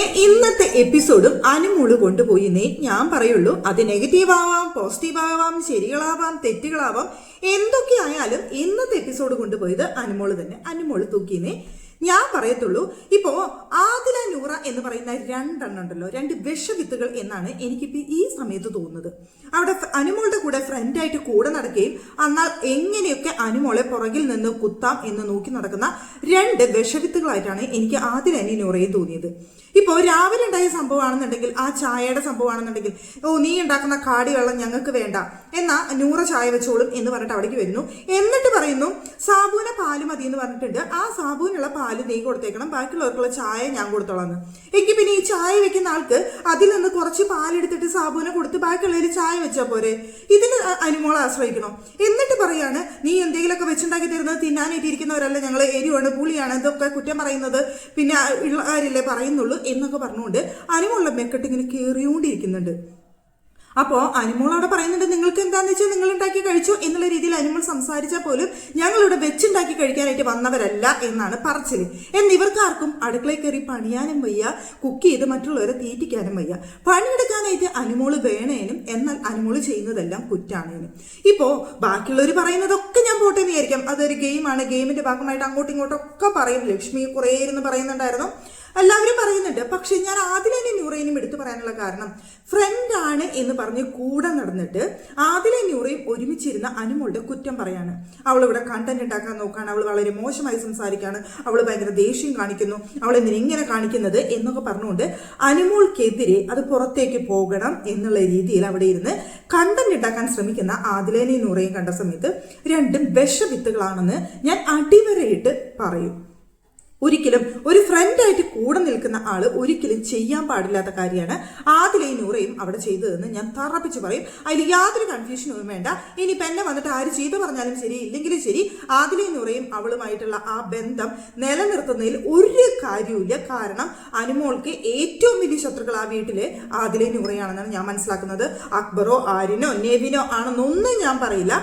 അങ്ങനെ ഇന്നത്തെ എപ്പിസോഡും അനുമോൾ കൊണ്ടുപോയിന്നേ ഞാൻ പറയുള്ളൂ. അത് നെഗറ്റീവ് ആവാം പോസിറ്റീവ് ആവാം ശരികളാവാം തെറ്റുകളാവാം എന്തൊക്കെ ആയാലും ഇന്നത്തെ എപ്പിസോഡ് കൊണ്ടുപോയത് അനുമോൾ തന്നെ. അനുമോൾ തൂക്കിന്നേ ഞാൻ പറയത്തുള്ളൂ ഇപ്പോ ആദില നൂറ എന്ന് പറയുന്ന രണ്ടെണ്ണം ഉണ്ടല്ലോ രണ്ട് വിഷവിത്തുകൾ എന്നാണ് എനിക്കിപ്പോ ഈ സമയത്ത് തോന്നുന്നത്. അവിടെ അനുമോളുടെ കൂടെ ഫ്രണ്ടായിട്ട് കൂടെ നടക്കുകയും എന്നാൽ എങ്ങനെയൊക്കെ അനുമോളെ പുറകിൽ നിന്ന് കുത്താം എന്ന് നോക്കി നടക്കുന്ന രണ്ട് വിഷവിത്തുകളായിട്ടാണ് എനിക്ക് ആദിലനി നൂറയെ തോന്നിയത്. ഇപ്പോൾ രാവിലെ ഉണ്ടായ സംഭവമാണെന്നുണ്ടെങ്കിൽ ആ ചായയുടെ സംഭവമാണെന്നുണ്ടെങ്കിൽ ഓ നീ ഉണ്ടാക്കുന്ന കാടി വെള്ളം ഞങ്ങൾക്ക് വേണ്ട എന്നാ നൂറ ചായ വെച്ചോളും എന്ന് പറഞ്ഞിട്ട് അവിടേക്ക് വരുന്നു. എന്നിട്ട് പറയുന്നു സാബുവിനെ പാൽ മതി എന്ന് പറഞ്ഞിട്ടുണ്ട്. ആ സാബുവിനുള്ള പാൽ നീ കൊടുത്തേക്കണം. ബാക്കിയുള്ളവർക്കുള്ള ചായ ഞാൻ കൊടുത്തോളാം എനിക്ക് പിന്നെ ഈ ചായ വെക്കുന്ന ആൾക്ക് അതിൽ നിന്ന് കുറച്ച് പാലെടുത്തിട്ട് സാബുവിനെ കൊടുത്ത് ബാക്കിയുള്ളവർ ചായ വെച്ചാൽ പോരെ. ഇതിന് അനുമോളെ ആശ്രയിക്കണം? എന്നിട്ട് പറയാണ് നീ എന്തെങ്കിലുമൊക്കെ വെച്ചുണ്ടാക്കി തരുന്നത് തിന്നാനായിട്ടിരിക്കുന്നവരല്ല ഞങ്ങൾ എരിവാണ് പുളിയാണ് ഇതൊക്കെ കുറ്റം പറയുന്നത്. പിന്നെ ഉള്ളവരല്ലേ പറയുന്നുള്ളൂ എന്നൊക്കെ പറഞ്ഞുകൊണ്ട് അനുമോളുടെ മെക്കെട്ട് ഇങ്ങനെ കയറിയോണ്ടിരിക്കുന്നുണ്ട് അപ്പോൾ അനിമോൾ അവിടെ പറയുന്നുണ്ട് നിങ്ങൾക്ക് എന്താണെന്ന് വെച്ചാൽ നിങ്ങൾ ഉണ്ടാക്കി കഴിച്ചു എന്നുള്ള രീതിയിൽ അനിമോൾ സംസാരിച്ചാൽ പോലും ഞങ്ങളിവിടെ വെച്ചുണ്ടാക്കി കഴിക്കാനായിട്ട് വന്നവരല്ല എന്നാണ് പറച്ചിൽ. എന്ന് ഇവർക്കാർക്കും അടുക്കളയിൽ കയറി പണിയാനും വയ്യ കുക്ക് ചെയ്ത് മറ്റുള്ളവരെ തീറ്റിക്കാനും വയ്യ. പണിയെടുക്കാനായിട്ട് അനിമോൾ വേണേനും എന്നാൽ അനിമോൾ ചെയ്യുന്നതെല്ലാം കുറ്റാണേനും. ഇപ്പോൾ ബാക്കിയുള്ളവർ പറയുന്നതൊക്കെ ഞാൻ പോട്ടെ വിചാരിക്കാം. അതൊരു ഗെയിമാണ്. ഗെയിമിന്റെ ഭാഗമായിട്ട് അങ്ങോട്ടും ഇങ്ങോട്ടും ഒക്കെ പറയും. ലക്ഷ്മി കുറേ ഇരുന്ന് പറയുന്നുണ്ടായിരുന്നു. എല്ലാവരും പറയുന്നുണ്ട്. പക്ഷെ ഞാൻ ആദിലേനെ നൂറേനും എടുത്തു പറയാനുള്ള കാരണം ഫ്രണ്ട് ആണ് എന്ന് പറഞ്ഞ് കൂടെ നടന്നിട്ട് ആദിലെ നൂറയും ഒരുമിച്ചിരുന്ന അനുമോളുടെ കുറ്റം പറയാണ്. അവൾ ഇവിടെ കണ്ടന്റ് ഉണ്ടാക്കാൻ നോക്കാണ്. അവൾ വളരെ മോശമായി സംസാരിക്കുകയാണ് അവൾ ഭയങ്കര ദേഷ്യം കാണിക്കുന്നു. അവൾ ഇങ്ങനെ കാണിക്കുന്നത് എന്നൊക്കെ പറഞ്ഞുകൊണ്ട് അനുമോൾക്കെതിരെ അത് പുറത്തേക്ക് പോകണം എന്നുള്ള രീതിയിൽ അവിടെ ഇരുന്ന് കണ്ടന്റ് ഉണ്ടാക്കാൻ ശ്രമിക്കുന്ന ആദിലേനെയും നൂറയും കണ്ട സമയത്ത് രണ്ടും വിഷവിത്തുകളാണെന്ന് ഞാൻ അടിവരയിട്ട് പറയും. ഒരിക്കലും ഒരു ഫ്രണ്ടായിട്ട് കൂടെ നിൽക്കുന്ന ആൾ ഒരിക്കലും ചെയ്യാൻ പാടില്ലാത്ത കാര്യമാണ്. ആദിലയും നൂറയും അവിടെ ചെയ്തതെന്ന് ഞാൻ തറപ്പിച്ച് പറയും. അതിൽ യാതൊരു കൺഫ്യൂഷനും വേണ്ട. ഇനിയിപ്പോൾ എന്നെ വന്നിട്ട് ആര് ചെയ്തു പറഞ്ഞാലും ശരി ഇല്ലെങ്കിലും ശരി ആദിലയും നൂറയും അവളുമായിട്ടുള്ള ആ ബന്ധം നിലനിർത്തുന്നതിൽ ഒരു കാര്യവുമില്ല. കാരണം അനുമോൾക്ക് ഏറ്റവും വലിയ ശത്രുക്കൾ ആ വീട്ടിലെ ആദിലയും നൂറയാണെന്നാണ് ഞാൻ മനസ്സിലാക്കുന്നത്. അക്ബറോ ആരിനോ നെവിനോ ആണെന്നൊന്നും ഞാൻ പറയില്ല.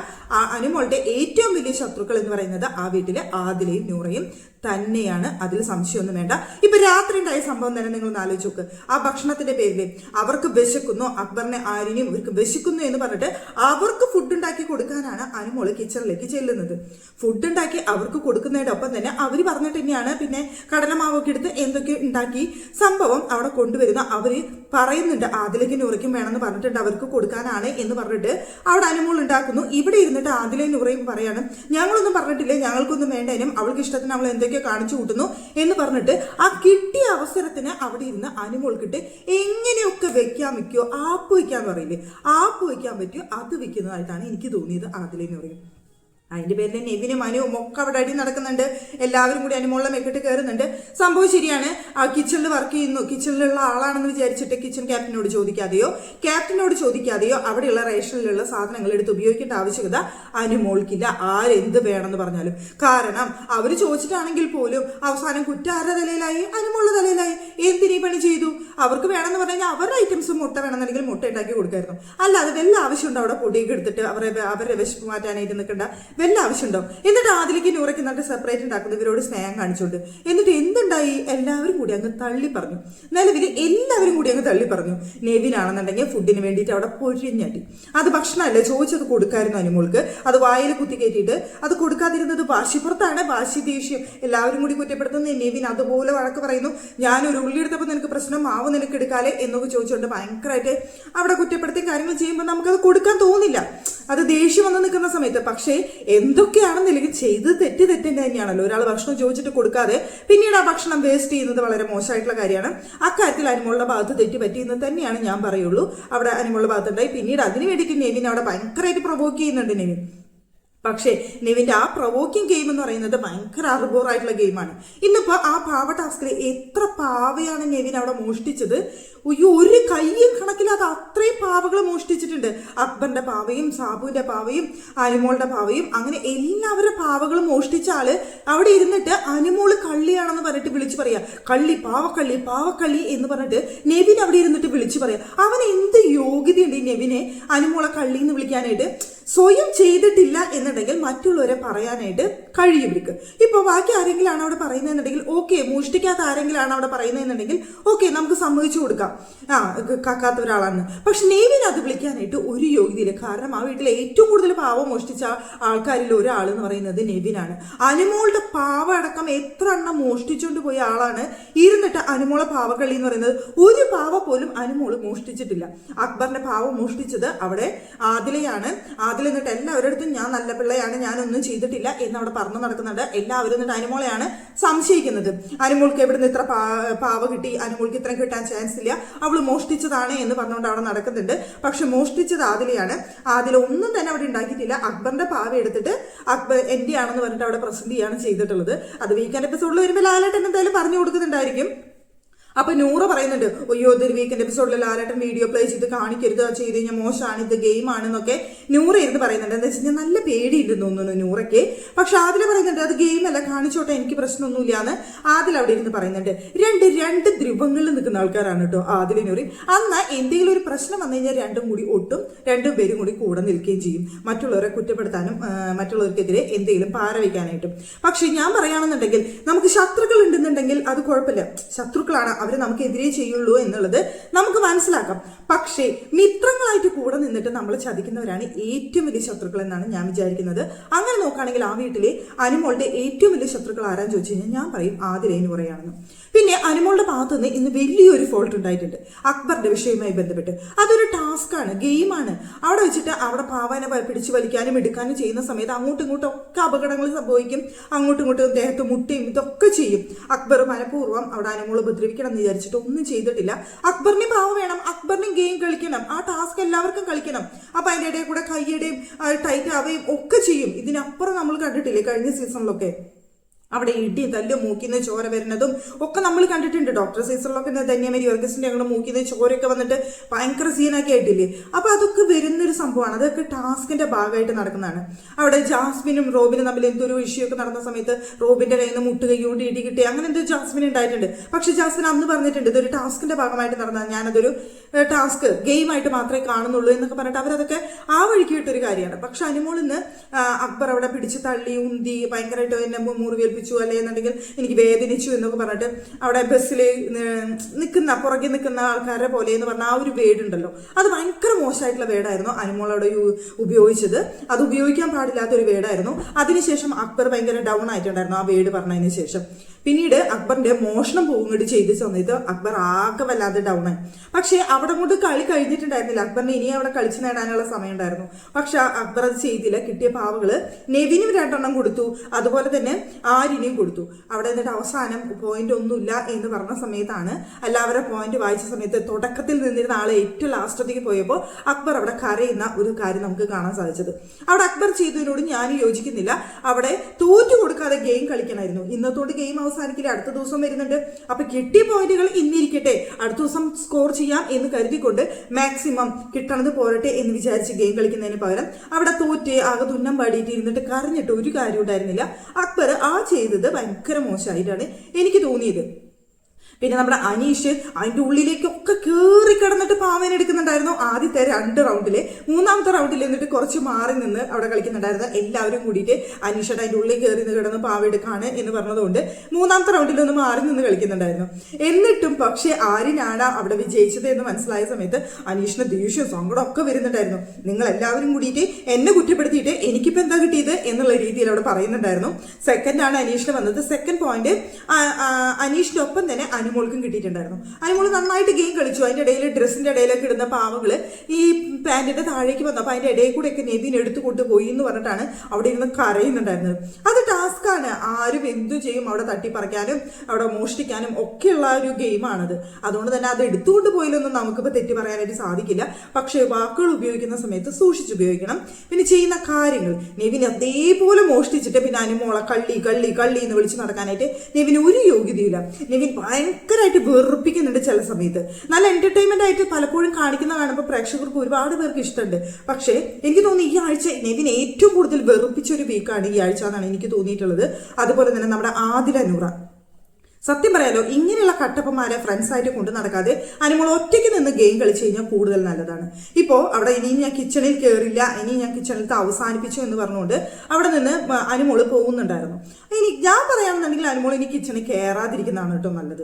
അനുമോളുടെ ഏറ്റവും വലിയ ശത്രുക്കൾ എന്ന് പറയുന്നത് ആ വീട്ടിലെ ആദിലയും നൂറയും തന്നെയാണ് അതിൽ സംശയമൊന്നും വേണ്ട. ഇപ്പൊ രാത്രി ഉണ്ടായ സംഭവം തന്നെ നിങ്ങൾ ഒന്ന് ആലോചിച്ച് നോക്ക്. ആ ഭക്ഷണത്തിന്റെ പേരിൽ അവർക്ക് വിശക്കുന്നു അക്ബറിനെ ആരിനെയും ഇവർക്ക് വിശക്കുന്നു എന്ന് പറഞ്ഞിട്ട് അവർക്ക് ഫുഡ് ഉണ്ടാക്കി കൊടുക്കാനാണ് അനുമോൾ കിച്ചണിലേക്ക് ചെല്ലുന്നത്. ഫുഡ് ഉണ്ടാക്കി അവർക്ക് കൊടുക്കുന്നതിനൊപ്പം തന്നെ അവർ പറഞ്ഞിട്ട് തന്നെയാണ് പിന്നെ കടലമാവൊക്കെ എടുത്ത് എന്തൊക്കെ ഉണ്ടാക്കി സംഭവം അവിടെ കൊണ്ടുവരുന്ന. അവർ പറയുന്നുണ്ട് ആദിലേക്ക് നൂറയ്ക്കും വേണമെന്ന് പറഞ്ഞിട്ടുണ്ട് അവർക്ക് കൊടുക്കാനാണ് എന്ന് പറഞ്ഞിട്ട് അവിടെ അനുമോൾ ഉണ്ടാക്കുന്നു. ഇവിടെ ഇരുന്നിട്ട് ആദിലെ നൂറയും പറയാണ് ഞങ്ങളൊന്നും പറഞ്ഞിട്ടില്ല ഞങ്ങൾക്കൊന്നും വേണ്ടതിനും അവൾക്ക് ഇഷ്ടത്തിന് അവൾ എന്തൊക്കെയോ കാണിച്ചു കൂട്ടുന്നു എന്ന് പറഞ്ഞിട്ട് ആ കിട്ടിയ അവസരത്തിന് അവിടെ ഇരുന്ന് അനുമോൾക്കിട്ട് എങ്ങനെയൊക്കെ വെക്കാൻ വെക്കോ ആപ്പ് വെക്കാൻ പറയില്ലേ ആപ്പ് വെക്കാൻ പറ്റുമോ അത് വെക്കുന്നതായിട്ടാണ് എനിക്ക് തോന്നിയത് ആദിലെന്ന് നൂറയും അതിന്റെ പേരിൽ നെവിനും അനുവും ഒക്കെ അവിടെ അടി നടക്കുന്നുണ്ട്. എല്ലാവരും കൂടി അനുമോളം മെക്കിട്ട് കയറുന്നുണ്ട് സംഭവം ശരിയാണ്. ആ കിച്ചണിൽ വർക്ക് ചെയ്യുന്നു. കിച്ചണിലുള്ള ആളാണെന്ന് വിചാരിച്ചിട്ട് കിച്ചൺ ക്യാപ്റ്റനോട് ചോദിക്കാതെയോ ക്യാപ്റ്റനോട് ചോദിക്കാതെയോ അവിടെയുള്ള റേഷനിലുള്ള സാധനങ്ങൾ എടുത്ത് ഉപയോഗിക്കേണ്ട ആവശ്യകത അനുമോൾക്കില്ല. ആരെന്ത് വേണമെന്ന് പറഞ്ഞാലും. കാരണം അവർ ചോദിച്ചിട്ടാണെങ്കിൽ പോലും അവസാനം കുറ്റാരുടെ തലയിലായി? അനുമോളുടെ തലയിലായി. എന്തിനീ പണി ചെയ്തു? അവർക്ക് വേണമെന്ന് പറഞ്ഞു കഴിഞ്ഞാൽ അവരുടെ ഐറ്റംസ് മുട്ട വേണമെന്നുണ്ടെങ്കിൽ മുട്ട ഉണ്ടാക്കി കൊടുക്കായിരുന്നു. അല്ലാതെ വല്ല ആവശ്യമുണ്ടോ അവിടെ പൊടിയൊക്കെ എടുത്തിട്ട്? അവരെ അവരെ വിശപ്പ് മാറ്റാനായിട്ട് നിൽക്കേണ്ട. വല്ല ആവശ്യമുണ്ടോ? എന്നിട്ട് ആദിലേക്ക് നൂറയ്ക്ക് നല്ല സെപ്പറേറ്റ് ഉണ്ടാക്കുന്ന ഇവരോട് സ്നേഹം കാണിച്ചുകൊണ്ട് എന്നിട്ട് എന്തുണ്ടായി? എല്ലാവരും കൂടി അങ്ങ് തള്ളി പറഞ്ഞു. നിലവിൽ എല്ലാവരും കൂടി അങ്ങ് തള്ളി പറഞ്ഞു. നെവിനാണെന്നുണ്ടെങ്കിൽ ഫുഡിന് വേണ്ടിയിട്ട് അവിടെ പൊഴിഞ്ഞാട്ടി അത് ഭക്ഷണമല്ല ചോദിച്ചത് കൊടുക്കായിരുന്നു അനുമോൾക്ക് അത് വായിൽ കുത്തി കയറ്റിയിട്ട് അത് കൊടുക്കാതിരുന്നത് വാശിപ്പുറത്താണ് വാശി ദേഷ്യം. എല്ലാവരും കൂടി കുറ്റപ്പെടുത്തുന്ന നെവിൻ അതുപോലെ വഴക്ക് പറയുന്നു. ഞാനൊരു ഉള്ളി എടുത്തപ്പോൾ നിനക്ക് പ്രശ്നം മാവ് നിനക്ക് എടുക്കാലേ എന്നൊക്കെ ചോദിച്ചുകൊണ്ട് ഭയങ്കരമായിട്ട് അവിടെ കുറ്റപ്പെടുത്തി കാര്യങ്ങൾ ചെയ്യുമ്പോൾ നമുക്കത് കൊടുക്കാൻ തോന്നില്ല. അത് ദേഷ്യം വന്ന് നിൽക്കുന്ന സമയത്ത് പക്ഷേ എന്തൊക്കെയാണെന്നില്ലെങ്കിൽ ചെയ്ത് തെറ്റ് തെറ്റിന്റെ തന്നെയാണല്ലോ. ഒരാൾ ഭക്ഷണം ചോദിച്ചിട്ട് കൊടുക്കാതെ പിന്നീട് ആ ഭക്ഷണം വേസ്റ്റ് ചെയ്യുന്നത് വളരെ മോശമായിട്ടുള്ള കാര്യമാണ്. അക്കാര്യത്തിൽ അനുമോളുടെ ഭാഗത്ത് തെറ്റ് പറ്റിയെന്ന് തന്നെയാണ് ഞാൻ പറയുള്ളൂ. അവിടെ അനുമോളുടെ ഭാഗത്തുണ്ടായി. പിന്നീട് അതിന് വേണ്ടിയിട്ട് നെവിൻ അവിടെ ഭയങ്കരമായിട്ട് പ്രൊവോക്ക് ചെയ്യുന്നുണ്ട് നെവിൻ. പക്ഷേ നെവിന്റെ ആ പ്രൊവോക്കിംഗ് ഗെയിം എന്ന് പറയുന്നത് ഭയങ്കര അറുപോറായിട്ടുള്ള ഗെയിമാണ് ഇന്നിപ്പോൾ ആ പാവ ടാസ്കിൽ എത്ര പാവയാണ് നെവിൻ അവിടെ മോഷ്ടിച്ചത്? അയ്യോ ഒരു കയ്യും കണക്കില്ലാതെ അത്രയും പാവകൾ മോഷ്ടിച്ചിട്ടുണ്ട്. അക്ബറിന്റെ പാവയും സാബുവിന്റെ പാവയും അനുമോളുടെ പാവയും അങ്ങനെ എല്ലാവരുടെ പാവകളും മോഷ്ടിച്ച ആൾ അവിടെ ഇരുന്നിട്ട് അനുമോൾ കള്ളിയാണെന്ന് പറഞ്ഞിട്ട് വിളിച്ചു പറയാ. കള്ളി പാവക്കള്ളി പാവക്കള്ളി എന്ന് പറഞ്ഞിട്ട് നെവിൻ അവിടെ ഇരുന്നിട്ട് വിളിച്ചു പറയാ. അവൻ എന്ത് യോഗ്യതയുണ്ട് ഈ നെവിനെ അനുമോളെ കള്ളി എന്ന് വിളിക്കാനായിട്ട്? സ്വയം ചെയ്തിട്ടില്ല എന്നുണ്ടെങ്കിൽ മറ്റുള്ളവരെ പറയാനായിട്ട് കഴിയും ഇവർക്ക്. ഇപ്പോൾ ബാക്കി ആരെങ്കിലും ആണ് അവിടെ പറയുന്നതെന്നുണ്ടെങ്കിൽ ഓക്കെ മോഷ്ടിക്കാത്ത ആരെങ്കിലും ആണ് അവിടെ പറയുന്നതെന്നുണ്ടെങ്കിൽ ഓക്കെ നമുക്ക് സമ്മതിച്ചു കൊടുക്കാം. ആ കാക്കാത്ത ഒരാളാണ്. പക്ഷെ നെയ്വിന് അത് വിളിക്കാനായിട്ട് ഒരു യോഗ്യതയില്ല. കാരണം ആ വീട്ടിലെ ഏറ്റവും കൂടുതൽ പാവം മോഷ്ടിച്ച ആൾക്കാരിൽ ഒരാൾ എന്ന് പറയുന്നത് നെവിനാണ്. അനുമോളുടെ പാവ അടക്കം എത്ര എണ്ണം മോഷ്ടിച്ചുകൊണ്ട് പോയ ആളാണ് ഇരുന്നിട്ട് അനുമോളെ പാവക്കള്ളി എന്ന് പറയുന്നത്. ഒരു പാവ പോലും അനുമോൾ മോഷ്ടിച്ചിട്ടില്ല. അക്ബറിന്റെ പാവ മോഷ്ടിച്ചത് അവിടെ ആദിലയാണ്. ആദില എന്നിട്ട് എല്ലാവരുടെ ഞാൻ നല്ല പിള്ളയാണ് ഞാനൊന്നും ചെയ്തിട്ടില്ല എന്ന് അവിടെ പറഞ്ഞു നടക്കുന്നുണ്ട്. എല്ലാവരും എന്നിട്ട് അനുമോളെയാണ് സംശയിക്കുന്നത്. അനുമോൾക്ക് എവിടുന്ന് ഇത്ര പാ- പാവ കിട്ടി? അനുമോൾക്ക് ഇത്രയും കിട്ടാൻ ചാൻസ് ഇല്ല. അവൾ മോഷ്ടിച്ചതാണ് എന്ന് പറഞ്ഞുകൊണ്ട് അവിടെ നടക്കുന്നുണ്ട്. പക്ഷെ മോഷ്ടിച്ചത് ആദിലയാണ്. ആദില ഒന്നും തന്നെ അവിടെ ഉണ്ടാക്കിയിട്ടില്ല. അക്ബറിന്റെ പാവ എടുത്തിട്ട് അക്ബർ എന്റെ ആണെന്ന് പറഞ്ഞിട്ട് അവിടെ പ്രസന്റ് ചെയ്യാണ് ചെയ്തിട്ടുള്ളത്. അത് വീക്കെൻഡ് എപ്പിസോഡിൽ വരുമ്പോൾ ലാലേട്ടൻ എന്തായാലും പറഞ്ഞു കൊടുക്കുന്നുണ്ടായിരിക്കും. അപ്പൊ നൂറ് പറയുന്നുണ്ട് അയ്യോ ഇതൊരു വീക്കെൻഡ് എപ്പിസോഡിൽ ആരായിട്ടും വീഡിയോ പ്ലേ ചെയ്ത് കാണിക്കരുത് ചെയ്ത് കഴിഞ്ഞാൽ മോശമാണ് ഇത് ഗെയിം ആണെന്നൊക്കെ നൂറ് ഇരുന്ന് പറയുന്നുണ്ട്. എന്താ വെച്ചാൽ കഴിഞ്ഞാൽ നല്ല പേടിയുണ്ട് തോന്നുന്നു നൂറയ്ക്ക്. പക്ഷെ ആദിൽ പറയുന്നുണ്ട് അത് ഗെയിം അല്ല കാണിച്ചോട്ടെ എനിക്ക് പ്രശ്നമൊന്നുമില്ല എന്ന് ആദിൽ അവിടെ ഇരുന്ന് പറയുന്നുണ്ട്. രണ്ട് രണ്ട് ധ്രുവങ്ങളിൽ നിൽക്കുന്ന ആൾക്കാരാണ് കേട്ടോ ആദ്യം നൂറി അന്ന് എന്തെങ്കിലും ഒരു പ്രശ്നം വന്നു കഴിഞ്ഞാൽ രണ്ടും കൂടി ഒട്ടും രണ്ടും പേരും കൂടി കൂടെ നിൽക്കുകയും ചെയ്യും. മറ്റുള്ളവരെ കുറ്റപ്പെടുത്താനും മറ്റുള്ളവർക്കെതിരെ എന്തെങ്കിലും പാര വയ്ക്കാനായിട്ടും. പക്ഷെ ഞാൻ പറയുകയാണെന്നുണ്ടെങ്കിൽ നമുക്ക് ശത്രുക്കൾ ഉണ്ടെന്നുണ്ടെങ്കിൽ അത് കുഴപ്പമില്ല. ശത്രുക്കളാണ് അവർ നമുക്കെതിരെ ചെയ്യുള്ളൂ എന്നുള്ളത് നമുക്ക് മനസ്സിലാക്കാം. പക്ഷേ മിത്രങ്ങളായിട്ട് കൂടെ നിന്നിട്ട് നമ്മൾ ചതിക്കുന്നവരാണ് ഏറ്റവും വലിയ ശത്രുക്കൾ എന്നാണ് ഞാൻ വിചാരിക്കുന്നത്. അങ്ങനെ നോക്കുകയാണെങ്കിൽ ആ വീട്ടിലെ അനുമോളുടെ ഏറ്റവും വലിയ ശത്രുക്കൾ ആരാന്ന് ചോദിച്ചു കഴിഞ്ഞാൽ ഞാൻ പറയും ആതിരേന്ന് പറയുകയാണെന്ന്. പിന്നെ അനുമോളുടെ ഭാഗത്ത് നിന്ന് ഇന്ന് വലിയൊരു ഫോൾട്ട് ഉണ്ടായിട്ടുണ്ട്. അക്ബറിന്റെ വിഷയവുമായി ബന്ധപ്പെട്ട്. അതൊരു ടാസ്ക്കാണ് ഗെയിമാണ് അവിടെ വെച്ചിട്ട് അവിടെ പാവാനെ പിടിച്ച് വലിക്കാനും എടുക്കാനും ചെയ്യുന്ന സമയത്ത് അങ്ങോട്ടും ഇങ്ങോട്ടും ഒക്കെ അപകടങ്ങൾ സംഭവിക്കും. അങ്ങോട്ടും ഇങ്ങോട്ടും ദേഹത്ത് മുട്ടയും ഇതൊക്കെ ചെയ്യും. അക്ബർ മനഃപൂർവം അവിടെ അനുമോൾ ഉപദ്രവിക്കണം എന്ന് വിചാരിച്ചിട്ട് ഒന്നും ചെയ്തിട്ടില്ല. അക്ബറിന് പാവ വേണം. അക്ബറിനും ഗെയിം കളിക്കണം. ആ ടാസ്ക് എല്ലാവർക്കും കളിക്കണം. അപ്പം അതിന്റെ ഇടയിൽ കൂടെ കൈയുടെയും ടൈറ്റ് ആവുകയും ഒക്കെ ചെയ്യും. ഇതിനപ്പുറം നമ്മൾ കണ്ടിട്ടില്ലേ കഴിഞ്ഞ സീസണിലൊക്കെ അവിടെ ഇടി തല്ല് മൂക്കിന്ന് ചോര വരുന്നതും ഒക്കെ നമ്മൾ കണ്ടിട്ടുണ്ട്. ഡോക്ടർ സീസറിലൊക്കെ ധന്യമരി വർഗസിന്റെ ഞങ്ങളുടെ മൂക്കിന്ന് ചോരയൊക്കെ വന്നിട്ട് ഭയങ്കര സീനൊക്കെ ആയിട്ടില്ലേ? അപ്പൊ അതൊക്കെ വരുന്നൊരു സംഭവമാണ്. അതൊക്കെ ടാസ്കിന്റെ ഭാഗമായിട്ട് നടക്കുന്നതാണ്. അവിടെ ജാസ്മിനും റോബിനും തമ്മിൽ എന്തൊരു ഇഷ്യൂ ഒക്കെ നടന്ന സമയത്ത് റോബിന്റെ കയ്യിൽ നിന്ന് മുട്ടുകൈകൊണ്ട് ഇടി കിട്ടി. അങ്ങനെ എന്തോ ജാസ്മിൻ ഉണ്ടായിട്ടുണ്ട്. പക്ഷെ ജാസ്മിൻ അന്ന് പറഞ്ഞിട്ടുണ്ട് ഇതൊരു ടാസ്കിന്റെ ഭാഗമായിട്ട് നടന്നതാണ് ഞാനതൊരു ടാസ്ക് ഗെയിമായിട്ട് മാത്രമേ കാണുന്നുള്ളൂ എന്നൊക്കെ പറഞ്ഞിട്ട് അവരതൊക്കെ ആ വഴിക്ക് വിട്ടൊരു കാര്യമാണ്. പക്ഷെ അനുമോൾ ഇന്ന് അക്ബർ അവിടെ പിടിച്ച് തള്ളി ഉന്തി ഭയങ്കരമായിട്ട് എന്നെ മു- മുറിവേൽപ്പിച്ചു അല്ലെന്നുണ്ടെങ്കിൽ എനിക്ക് വേദനിച്ചു എന്നൊക്കെ പറഞ്ഞിട്ട് അവിടെ ബസ്സിൽ നിൽക്കുന്ന പുറകെ നിൽക്കുന്ന ആൾക്കാരെ പോലെ എന്ന് പറഞ്ഞ ആ ഒരു വേടുണ്ടല്ലോ. അത് ഭയങ്കര മോശമായിട്ടുള്ള വേടായിരുന്നു അനുമോളോട് ഉപയോഗിച്ചത്. അത് ഉപയോഗിക്കാൻ പാടില്ലാത്ത ഒരു വേടായിരുന്നു. അതിനുശേഷം അക്ബർ ഭയങ്കര ഡൗൺ ആയിട്ടുണ്ടായിരുന്നു ആ വേട് പറഞ്ഞതിന് ശേഷം. പിന്നീട് അക്ബറിന്റെ മോഷണം പോകുന്നത് ചെയ്ത സമയത്ത് അക്ബർ ആകെ വല്ലാതെ ഡൗൺ ആയി. പക്ഷെ അവിടെ കൊണ്ട് കളി കഴിഞ്ഞിട്ടുണ്ടായിരുന്നില്ല. അക്ബറിന് ഇനി അവിടെ കളിച്ചു നേടാനുള്ള സമയം ഉണ്ടായിരുന്നു പക്ഷെ അക്ബർ അത് ചെയ്തില്ല. കിട്ടിയ പാവകൾ നെവിനും രണ്ടെണ്ണം കൊടുത്തു. അതുപോലെ തന്നെ ആരിനെയും കൊടുത്തു. അവിടെ എന്നിട്ട് അവസാനം പോയിന്റ് ഒന്നുമില്ല എന്ന് പറഞ്ഞ സമയത്താണ് എല്ലാവരും പോയിന്റ് വായിച്ച സമയത്ത് തുടക്കത്തിൽ നിന്നിരുന്ന ആളെ ഏറ്റവും ലാസ്റ്റത്തേക്ക് പോയപ്പോൾ അക്ബർ അവിടെ കരയുന്ന ഒരു കാര്യം നമുക്ക് കാണാൻ സാധിച്ചത്. അവിടെ അക്ബർ ചെയ്തതിനോട് ഞാൻ യോജിക്കുന്നില്ല. അവിടെ തോറ്റു കൊടുക്കാതെ ഗെയിം കളിക്കണമായിരുന്നു. ഇന്നത്തോട് ഗെയിം അവസാനിക്കില്ല അടുത്ത ദിവസം വരുന്നുണ്ട്. അപ്പൊ കിട്ടിയ പോയിന്റുകൾ ഇന്നിരിക്കട്ടെ. അടുത്ത ദിവസം സ്കോർ ചെയ്യാം എന്ന് കരുതിക്കൊണ്ട് മാക്സിമം കിട്ടണത് പോരട്ടെ എന്ന് വിചാരിച്ച് ഗെയിം കളിക്കുന്നതിന് പകരം അവിടെ തോറ്റ് ആകെ തുന്നം പാടിയിട്ട് ഇരുന്നിട്ട് കരഞ്ഞിട്ട് ഒരു കാര്യം ഉണ്ടായിരുന്നില്ല. അക്ബർ ആ ചെയ്തത് ഭയങ്കര മോശമായിട്ടാണ് എനിക്ക് തോന്നിയത്. പിന്നെ നമ്മുടെ അനീഷ് അതിന്റെ ഉള്ളിലേക്കൊക്കെ കയറി കിടന്നിട്ട് പാവൻ എടുക്കുന്നുണ്ടായിരുന്നു. ആദ്യത്തെ രണ്ട് റൗണ്ടിൽ മൂന്നാമത്തെ റൗണ്ടിൽ എന്നിട്ട് കുറച്ച് മാറി നിന്ന് അവിടെ കളിക്കുന്നുണ്ടായിരുന്നു. എല്ലാവരും കൂടിയിട്ട് അനീഷയുടെ അതിന്റെ ഉള്ളിൽ കയറി നിന്ന് കിടന്ന് പാവ എടുക്കാണ് എന്ന് പറഞ്ഞതുകൊണ്ട് മൂന്നാമത്തെ റൗണ്ടിൽ ഒന്ന് മാറി നിന്ന് കളിക്കുന്നുണ്ടായിരുന്നു. എന്നിട്ടും പക്ഷേ ആരിനാണ് അവിടെ വിജയിച്ചത് എന്ന് മനസ്സിലായ സമയത്ത് അനീഷിന് ദേഷ്യവും സങ്കടം ഒക്കെ വരുന്നുണ്ടായിരുന്നു. നിങ്ങൾ എല്ലാവരും കൂടിയിട്ട് എന്നെ കുറ്റപ്പെടുത്തിയിട്ട് എനിക്കിപ്പോൾ എന്താ കിട്ടിയത് എന്നുള്ള രീതിയിൽ അവിടെ പറയുന്നുണ്ടായിരുന്നു. സെക്കൻഡാണ് അനീഷിന് വന്നത്. സെക്കൻഡ് പോയിന്റ് അനീഷിന്റെ ഒപ്പം തന്നെ അനുമോൾക്കും കിട്ടിയിട്ടുണ്ടായിരുന്നു. അനുമോൾ നന്നായിട്ട് ഗെയിം കളിച്ചു. അതിന്റെ ഇടയിൽ ഡ്രസ്സിന്റെ ഇടയിലൊക്കെ ഇടുന്ന പാവകൾ ഈ പാന്റിന്റെ താഴേക്ക് വന്നപ്പോൾ അതിന്റെ ഇടയിൽ കൂടെയൊക്കെ നെബിൻ എടുത്തു കൊണ്ടുപോയി എന്ന് പറഞ്ഞിട്ടാണ് അവിടെ ഇരുന്ന് കരയുന്നുണ്ടായിരുന്നത്. അത് ടാസ്ക്കാണ് ആരും എന്തു ചെയ്യും അവിടെ തട്ടിപ്പറിക്കാനും അവിടെ മോഷ്ടിക്കാനും ഒക്കെയുള്ള ഒരു ഗെയിമാണത്. അതുകൊണ്ട് തന്നെ അത് എടുത്തുകൊണ്ട് പോയില്ലൊന്നും നമുക്കിപ്പോൾ തെറ്റ് പറയാനായിട്ട് സാധിക്കില്ല. പക്ഷേ വാക്കുകൾ ഉപയോഗിക്കുന്ന സമയത്ത് സൂക്ഷിച്ച് ഉപയോഗിക്കണം. പിന്നെ ചെയ്യുന്ന കാര്യങ്ങൾ. നെവിൻ അതേപോലെ മോഷ്ടിച്ചിട്ട് പിന്നെ അനുമോളെ കള്ളി കള്ളി കള്ളി എന്ന് വിളിച്ച് നടക്കാനായിട്ട് നെവിന് ഒരു യോഗ്യതയില്ല. നെവിൻ ഭയങ്കരമായിട്ട് വെറുപ്പിക്കുന്നുണ്ട് ചില സമയത്ത്. നല്ല എന്റർടൈൻമെന്റ് ആയിട്ട് പലപ്പോഴും കാണിക്കുന്ന കാണുമ്പോൾ പ്രേക്ഷകർക്ക് ഒരുപാട് പേർക്ക് ഇഷ്ടമുണ്ട്. പക്ഷേ എനിക്ക് തോന്നുന്നു ഈ ആഴ്ച നെവിൻ ഏറ്റവും കൂടുതൽ വെറുപ്പിച്ച ഒരു വീക്കാണ് ഈ ആഴ്ച എന്നാണ് എനിക്ക് തോന്നിയിട്ടുള്ളത് അതുപോലെ തന്നെ നമ്മുടെ ആദില നൂറ. സത്യം പറയാലോ ഇങ്ങനെയുള്ള കട്ടപ്പന്മാരെ ഫ്രണ്ട്സ് ആയിട്ട് കൊണ്ട് നടക്കാതെ അനുമോൾ ഒറ്റയ്ക്ക് നിന്ന് ഗെയിം കളിച്ചു കഴിഞ്ഞാൽ കൂടുതൽ നല്ലതാണ്. ഇപ്പോൾ അവിടെ ഇനി ഞാൻ കിച്ചണിൽ കയറില്ല ഇനി ഞാൻ കിച്ചണിലത്തെ അവസാനിപ്പിച്ചു എന്ന് പറഞ്ഞുകൊണ്ട് അവിടെ നിന്ന് അനിമോൾ പോകുന്നുണ്ടായിരുന്നു. ഇനി ഞാൻ പറയുകയാണെന്നുണ്ടെങ്കിൽ അനുമോൾ ഇനി കിച്ചണിൽ കയറാതിരിക്കുന്നതാണ് കേട്ടോ നല്ലത്.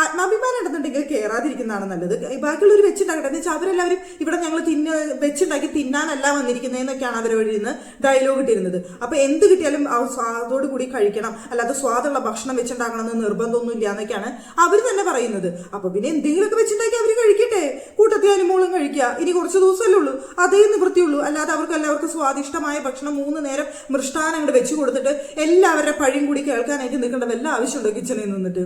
ആത്മാഭിമാനം ഉണ്ടെന്നുണ്ടെങ്കിൽ കയറാതിരിക്കുന്നതാണ് നല്ലത്. ബാക്കിയുള്ളവർ വെച്ചിട്ടുണ്ടാകട്ടെ എന്ന് വെച്ചാൽ അവരെല്ലാവരും ഇവിടെ ഞങ്ങൾ തിന്ന വെച്ചുണ്ടാക്കി തിന്നാനല്ല വന്നിരിക്കുന്നതെന്നൊക്കെയാണ് വഴി നിന്ന് ഡയലോഗ് ഇട്ടിരുന്നത്. അപ്പൊ എന്ത് കിട്ടിയാലും ആ സ്വാദോട് കൂടി കഴിക്കണം. അല്ലാതെ സ്വാദുള്ള ഭക്ഷണം വെച്ചുണ്ടാക്കണം എന്ന് നിർബന്ധമൊന്നും ഇല്ല എന്നൊക്കെയാണ് അവർ തന്നെ പറയുന്നത്. അപ്പൊ പിന്നെ എന്തെങ്കിലുമൊക്കെ വെച്ചുണ്ടാക്കി അവർ കഴിക്കട്ടെ മോളും അനുമോളും കഴിക്കുക. ഇനി കുറച്ച് ദിവസമല്ലേ ഉള്ളൂ. അതേ നിവൃത്തിയുള്ളൂ അല്ലാതെ അവർക്ക് എല്ലാവർക്കും സ്വാദിഷ്ടമായ ഭക്ഷണം മൂന്ന് നേരം മൃഷ്ടാനം അങ്ങോട്ട് വെച്ച് കൊടുത്തിട്ട് എല്ലാവരുടെ പഴിയും കൂടി കേൾക്കാനായിട്ട് നിൽക്കേണ്ട വല്ല ആവശ്യമുണ്ടോ കിച്ചണിൽ നിന്നിട്ട്.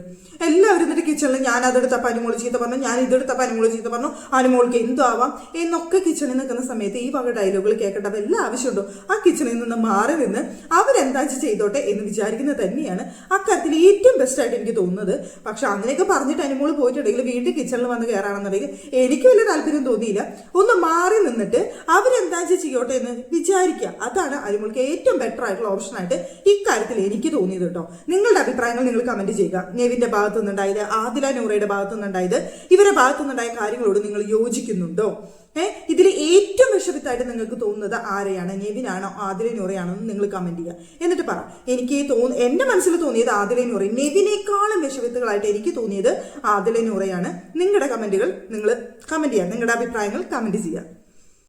എല്ലാവരും എന്നിട്ട് കിച്ചണിൽ ഞാൻ അതെടുത്ത അനുമോൾ ചീത്ത പറഞ്ഞു ഞാൻ ഇതെടുത്ത അനുമോൾ ചീത്ത പറഞ്ഞു അനുമോൾക്ക് എന്താവാം എന്നൊക്കെ കിച്ചണിൽ നിൽക്കുന്ന സമയത്ത് ഈ വക ഡയലോഗുകൾ കേൾക്കേണ്ട ആവശ്യമുണ്ടോ? ആ കിച്ചണിൽ നിന്ന് മാറി നിന്ന് അവരെന്താ ചെയ്തോട്ടെ എന്ന് വിചാരിക്കുന്നത് തന്നെയാണ് അക്കാര്യത്തിൽ ഏറ്റവും ബെസ്റ്റ് ആയിട്ട് എനിക്ക് തോന്നുന്നത്. പക്ഷെ അങ്ങനെയൊക്കെ പറഞ്ഞിട്ട് അനുമോൾ പോയിട്ടുണ്ടെങ്കിൽ വീണ്ടും കിച്ചണിൽ വന്ന് കയറാണെന്നുണ്ടെങ്കിൽ എനിക്ക് വലിയ താല്പര്യം തോന്നിയില്ല. ഒന്ന് മാറി നിന്നിട്ട് അവരെന്താ വെച്ച് ചെയ്യോട്ടെ എന്ന് വിചാരിക്കുക അതാണ് അരിമുൾക്ക് ഏറ്റവും ബെറ്റർ ആയിട്ടുള്ള ഓപ്ഷൻ ആയിട്ട് ഇക്കാര്യത്തിൽ എനിക്ക് തോന്നിയത് കേട്ടോ. നിങ്ങളുടെ അഭിപ്രായങ്ങൾ നിങ്ങൾ കമന്റ് ചെയ്യുക. നെവിന്റെ ഭാഗത്തു നിന്നുണ്ടായത് ആദില നൂറയുടെ ഭാഗത്തു നിന്നുണ്ടായത് ഇവരുടെ ഭാഗത്തു നിന്നുണ്ടായ കാര്യങ്ങളോട് നിങ്ങൾ യോജിക്കുന്നുണ്ടോ? ഏഹ് ഇതിൽ ഏറ്റവും വിഷമിത്തായിട്ട് നിങ്ങൾക്ക് തോന്നുന്നത് ആരെയാണ്? നെവിനാണോ? ആദില നൂറയാണോ? എന്ന് നിങ്ങൾ കമന്റ് ചെയ്യുക. എന്നിട്ട് പറ. എനിക്ക് തോന്നു എന്റെ മനസ്സിൽ തോന്നിയത് ആദില നൂറ. നെവിനേക്കാളും വിഷവിത്തുകളായിട്ട് എനിക്ക് തോന്നിയത് ആദില നൂറയാണ്. നിങ്ങളുടെ കമന്റുകൾ നിങ്ങൾ കമന്റ് ചെയ്യുക. നിങ്ങളുടെ അഭിപ്രായങ്ങൾ കമന്റ് ചെയ്യുക.